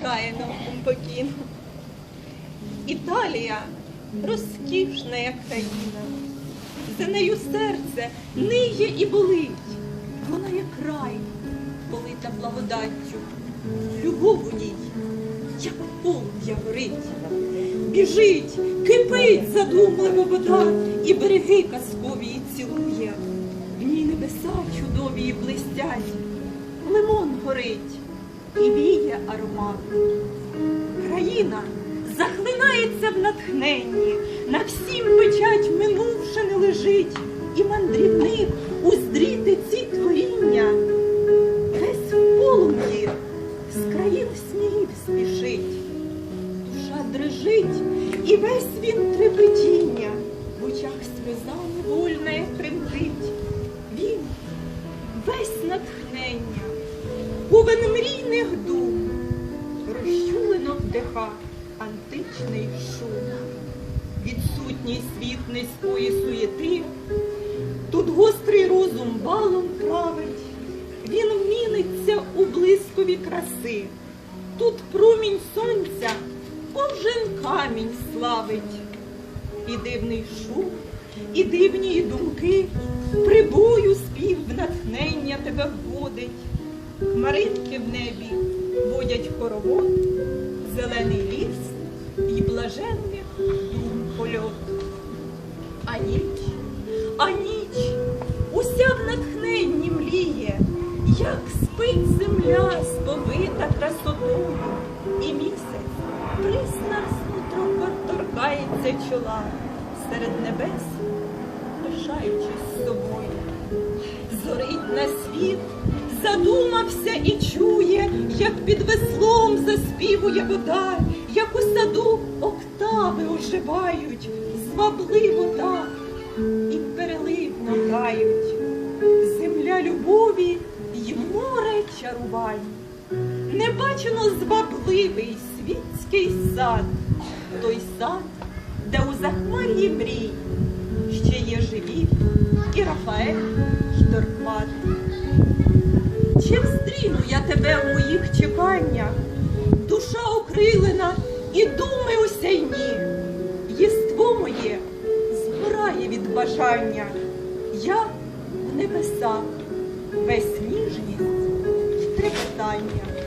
Каїном покійно. Італія розкішна, як країна. За нею серце ниє і болить. Вона як рай, полита благодаттю. Любов у ній, як полум'я горить. Біжить, кипить задумливо вода, і береги казкові її цілує. В ній небеса чудові і блистять, лимон горить і віє аромат. Країна захлинається в натхненні, на всім печать минувше не лежить, і мандрівник уздріти ці творіння. Весь в полум'ї з країн снігів спішить, душа дрижить, і весь він трепетіння, в очах сльоза невольна тремтить. Він весь натхнення, повен мрійних дум, розчулено вдиха античний шум, відсутній світ низької суєти, тут гострий розум балом править, він вміниться у блискові краси, тут промінь сонця кожен камінь славить, і дивний шум, і дивні думки, прибою спів в натхнення тебе вводить. Хмаринки в небі водять хоровод, зелений ліс і блаженних дум польот. А ніч, а ніч уся в натхненні мліє, як спить земля сповита красотою, і місяць присна торкається чола серед небес, пишаючись собою зорить на світ, задумався і чує, як під веслом заспівує вода, як у саду октави оживають, звабливо так і переливно грають. Земля любові й море чарувань. Не бачено звабливий світський сад, той сад, де у захмар'ї мрій ще є живі і Рафаель, і Торкват. Чи встріну я тебе в моїх чеканнях, душа окрилена і думи осяйні, єство моє збирає від бажання, я в небесах, весь ніжність й трепетання.